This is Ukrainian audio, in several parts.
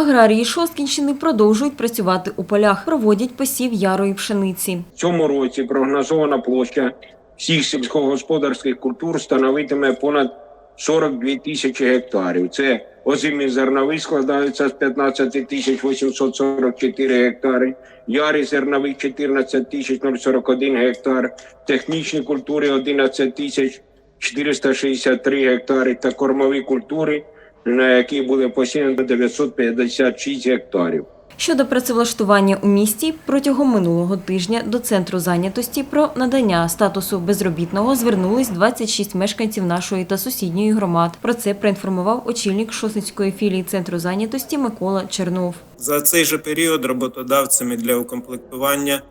Аграрії Шосткінщини продовжують працювати у полях, проводять посів ярої пшениці. В цьому році прогнозована площа всіх сільськогосподарських культур становитиме понад 42 тисячі гектарів. Це озимі зернові складаються з 15 тисяч 844 гектари, ярі зернових 14 тисяч 041 гектар, технічні культури 11 тисяч 463 гектари та кормові культури, на які буде посіяно 956 гектарів. Щодо працевлаштування у місті, протягом минулого тижня до центру зайнятості про надання статусу безробітного звернулись 26 мешканців нашої та сусідньої громад. Про це проінформував очільник Шосницької філії центру зайнятості Микола Чернов. За цей же період роботодавцями для укомплектування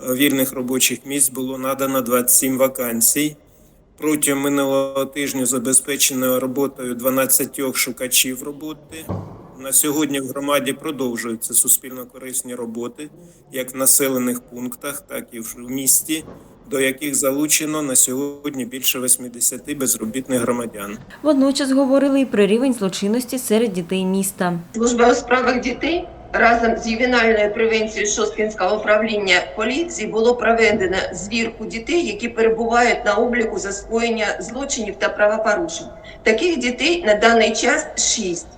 вільних робочих місць було надано 27 вакансій. Протягом минулого тижня забезпечено роботою 12 шукачів роботи. На сьогодні в громаді продовжуються суспільно-корисні роботи як в населених пунктах, так і в місті, до яких залучено на сьогодні більше 80 безробітних громадян. Водночас говорили і про рівень злочинності серед дітей міста. Служба у справах дітей разом з ювенальною превенцією Шосткінського управління поліції було проведено звірку дітей, які перебувають на обліку за скоєння злочинів та правопорушень. Таких дітей на даний час шість.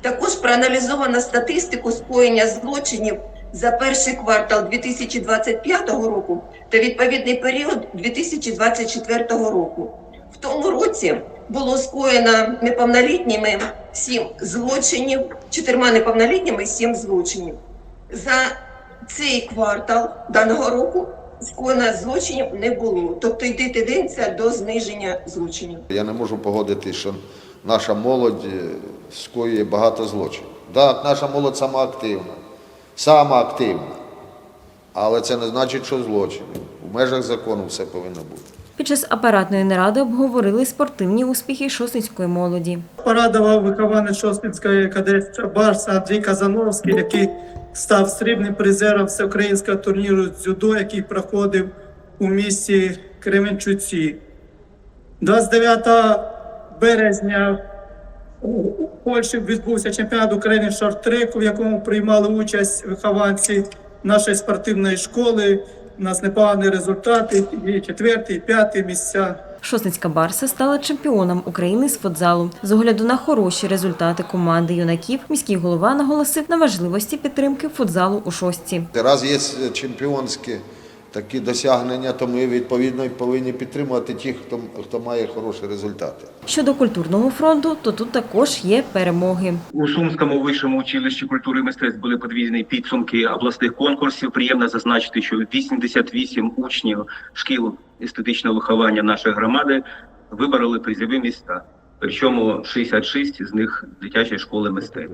Також проаналізовано статистику скоєння злочинів за перший квартал 2025 року та відповідний період 2024 року. В тому році було скоєно неповнолітніми сім злочинів, чотирма неповнолітніми сім злочинів. За цей квартал даного року скоєно злочинів не було. Тобто йде тенденція до зниження злочинів. Я не можу погодитись, що наша молодь е, скоює багато злочинів. Так, наша молодь сама активна, сама активна. Але це не значить, що злочини. У межах закону все повинно бути. Під час апаратної наради обговорили спортивні успіхи шосницької молоді. Порадував вихованець Шостинської кадетства Барса Андрій Казановський, який став срібним призером всеукраїнського турніру дзюдо, який проходив у місті Кременчуці. 29 березня у Польщі відбувся чемпіонат України з шорт-треку, в якому приймали участь вихованці нашої спортивної школи. У нас непогані результати, і четвертий, і п'ятий місця. Шосницька Барса стала чемпіоном України з футзалу. З огляду на хороші результати команди юнаків, міський голова наголосив на важливості підтримки футзалу у шостці. Раз є чемпіонські такі досягнення, то ми відповідно повинні підтримувати тих, хто, хто має хороші результати. Щодо культурного фронту, то тут також є перемоги. У Сумському вищому училищі культури і мистецтв були подвійні підсумки обласних конкурсів. Приємно зазначити, що 88 учнів шкіл естетичного виховання нашої громади вибороли призові міста. Причому 66 з них дитячої школи мистецтв.